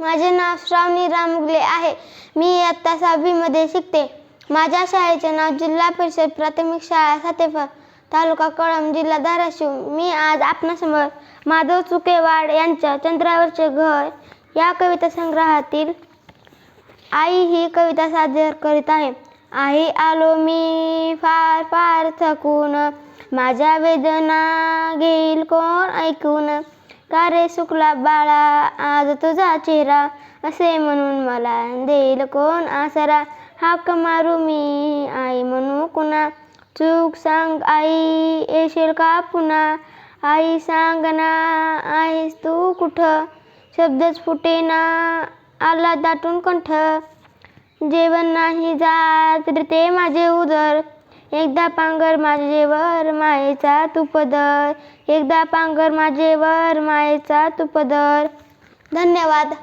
माझे नाव श्रावणी रामगुले आहे. मी इयत्ता सहावीमध्ये शिकते. माझ्या शाळेचे नाव जिल्हा परिषद प्राथमिक शाळा सातेफळ तालुका कळम जिल्हा धाराशिव. मी आज आपणासमोर माधव चुकेवाड यांच्या चंद्रावरचे घर या कविता संग्रहातील आई ही कविता सादर करीत आहे. आई आलो मी फार फार थकून. माझ्या वेदना घेईल कोण ऐकून? का रे सुकला बाळा? आज तुझा चेहरा असे म्हणून मला देईल कोण आसरा? हाक मारू मी आई म्हणू कुणा? चूक सांग आई येशील का पुन्हा? आई सांग ना आहेस तू कुठं? शब्दच फुटे ना आला दाटून कंठ. जेवण नाही जात रे ते माझे उदर. एकदा पांगर माझेवर मायेचा तुपदर एकदा पांगर माझेवर मायेचा तुपदर धन्यवाद.